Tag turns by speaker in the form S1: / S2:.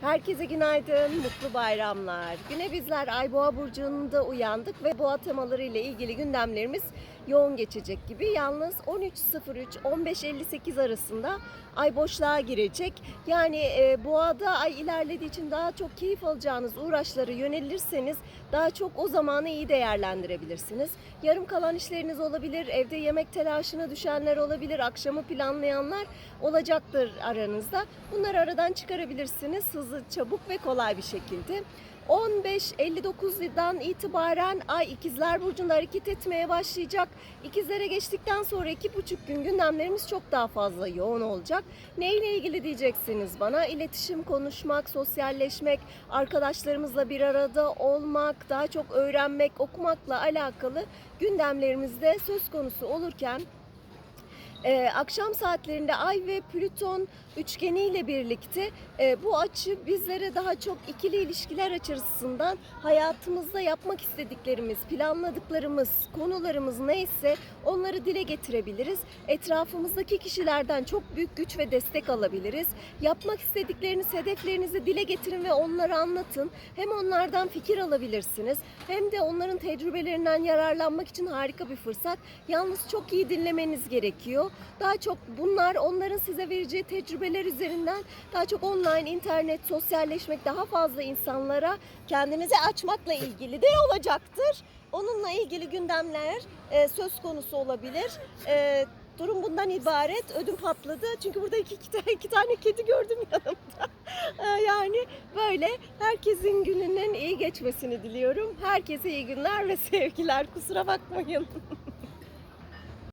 S1: Herkese günaydın, mutlu bayramlar. Güne bizler Ay Boğa burcunda uyandık ve boğa temaları ile ilgili gündemlerimiz yoğun geçecek gibi. Yalnız 13.03-15.58 arasında ay boşluğa girecek. Yani e, boğada ay ilerlediği için daha çok keyif alacağınız uğraşları yönelirseniz daha çok o zamanı iyi değerlendirebilirsiniz. Yarım kalan işleriniz olabilir, evde yemek telaşına düşenler olabilir, akşamı planlayanlar olacaktır aranızda. Bunları aradan çıkarabilirsiniz hızlı, çabuk ve kolay bir şekilde. 15.59'dan itibaren Ay İkizler Burcu'nda hareket etmeye başlayacak. İkizlere geçtikten sonra iki buçuk gün gündemlerimiz çok daha fazla yoğun olacak. Neyle ilgili diyeceksiniz bana? İletişim, konuşmak, sosyalleşmek, arkadaşlarımızla bir arada olmak, daha çok öğrenmek, okumakla alakalı gündemlerimizde söz konusu olurken ee, akşam saatlerinde Ay ve Plüton üçgeniyle birlikte e, bu açı bizlere daha çok ikili ilişkiler açısından hayatımızda yapmak istediklerimiz, planladıklarımız, konularımız neyse onları dile getirebiliriz. Etrafımızdaki kişilerden çok büyük güç ve destek alabiliriz. Yapmak istedikleriniz, hedeflerinizi dile getirin ve onlara anlatın. Hem onlardan fikir alabilirsiniz hem de onların tecrübelerinden yararlanmak için harika bir fırsat. Yalnız çok iyi dinlemeniz gerekiyor. Daha çok bunlar onların size vereceği tecrübeler üzerinden daha çok online, internet, sosyalleşmek, daha fazla insanlara kendinizi açmakla ilgili de olacaktır. Onunla ilgili gündemler e, söz konusu olabilir. E, durum bundan ibaret. Ödüm patladı. Çünkü burada iki, iki, iki tane kedi gördüm yanımda. E, yani böyle herkesin gününün iyi geçmesini diliyorum. Herkese iyi günler ve sevgiler. Kusura bakmayın.